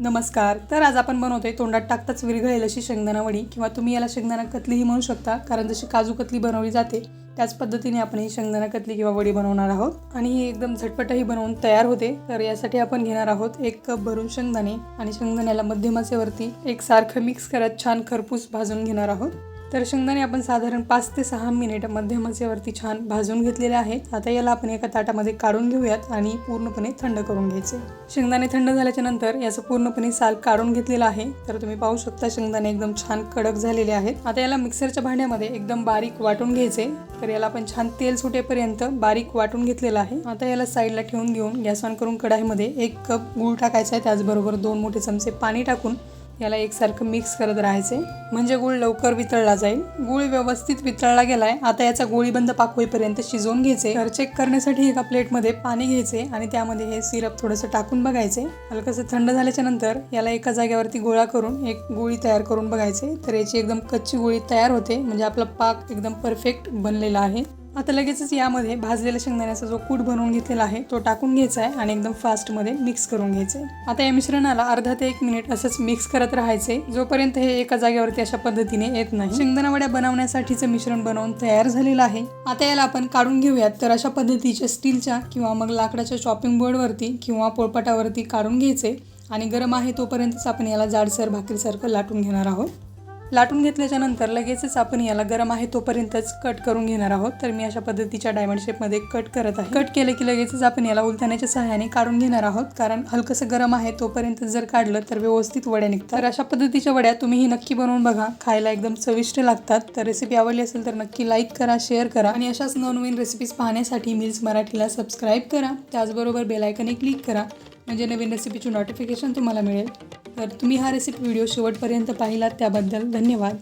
नमस्कार. तर आज आपण बनवतोय तोंडात टाकताच विरघळेल अशी शेंगदाणा वडी किंवा तुम्ही याला शेंगदाणा कतलीही म्हणू शकता कारण जशी काजू कतली बनवली जाते त्याच पद्धतीने आपण ही शेंगदाणा कतली किंवा वडी बनवणार आहोत. आणि ही एकदम झटपटही बनवून तयार होते. तर यासाठी आपण घेणार आहोत एक कप भरून शेंगदाणे आणि शेंगदाण्याला मध्यमाचेवरती एक सारखं मिक्स करत छान खरपूस भाजून घेणार आहोत. तर शेंगदाणे आपण साधारण पाच ते सहा मिनिट मध्यम आचेवरती छान भाजून घेतलेले आहेत. आता याला आपण एका ताटामध्ये काढून घेऊयात आणि पूर्णपणे थंड करून घ्यायचे. शेंगदाणे थंड झाल्याच्यानंतर याचं पूर्णपणे साल काढून घेतलेलं आहे. तर तुम्ही पाहू शकता शेंगदाणे एकदम छान कडक झालेले आहेत. आता याला मिक्सरच्या भांड्यामध्ये एकदम बारीक वाटून घ्यायचे. तर याला आपण छान तेल सुटेपर्यंत बारीक वाटून घेतलेलं आहे. आता याला साईडला ठेवून घेऊन गॅस ऑन करून कढाईमध्ये एक कप गूळ टाकायचा आहे. त्याचबरोबर दोन मोठे चमचे पाणी टाकून याला एकसारखं मिक्स करत राहायचे. म्हणजे गूळ लवकर वितळला जाईल. गूळ व्यवस्थित वितळला गेलाय. आता याचा गोळीबंद पाक होईपर्यंत शिजवून घ्यायचे. तर चेक करण्यासाठी एका प्लेटमध्ये पाणी घ्यायचे आणि त्यामध्ये हे सिरप थोडंसं टाकून बघायचे. हलकंसं थंड झाल्याच्यानंतर याला एका जागेवरती गोळा करून एक गोळी तयार करून बघायचे. तर याची एकदम कच्ची गोळी तयार होते. म्हणजे आपला पाक एकदम परफेक्ट बनलेला आहे. आता लगेचच यामध्ये भाजलेल्या शेंगदाण्याचा जो कूट बनवून घेतलेला आहे तो टाकून घ्यायचा आहे आणि एकदम फास्टमध्ये मिक्स करून घ्यायचे आता या मिश्रणाला अर्धा ते एक मिनिट असंच मिक्स करत राहायचे जोपर्यंत हे एका जागेवरती अशा पद्धतीने येत नाही. शेंगदाणा वड्या बनवण्यासाठीचं मिश्रण बनवून तयार झालेलं आहे. आता याला आपण काढून घेऊयात. तर अशा पद्धतीच्या स्टीलच्या किंवा मग लाकडाच्या चॉपिंग बोर्डवरती किंवा पोळपाटावरती काढून घ्यायचे आणि गरम आहे तोपर्यंतच आपण याला जाडसर भाकरीसारखं लाटून घेणार आहोत. लाटून घेतल्याच्यानंतर लगेचच आपण याला गरम आहे तोपर्यंतच कट करून घेणार आहोत. तर मी अशा पद्धतीच्या डायमंड शेपमध्ये कट करत आहे. कट केलं की लगेचच आपण याला उलथण्याच्या सहाय्याने काढून घेणार आहोत. कारण हलकंसं गरम आहे तोपर्यंत जर काढलं तर व्यवस्थित वड्या निघतात. तर अशा पद्धतीच्या वड्या तुम्ही ही नक्की बनवून बघा. खायला एकदम चविष्ट लागतात. तर रेसिपी आवडली असेल तर नक्की लाईक करा शेअर करा आणि अशाच नवनवीन रेसिपीज पाहण्यासाठी मिल्स मराठीला सबस्क्राईब करा. त्याचबरोबर बेलायकने क्लिक करा. म्हणजे नवीन रेसिपीची नोटिफिकेशन तुम्हाला मिळेल. तर तुम्ही हा रेसिपी व्हिडिओ शेवटपर्यंत पाहिलात त्याबद्दल धन्यवाद.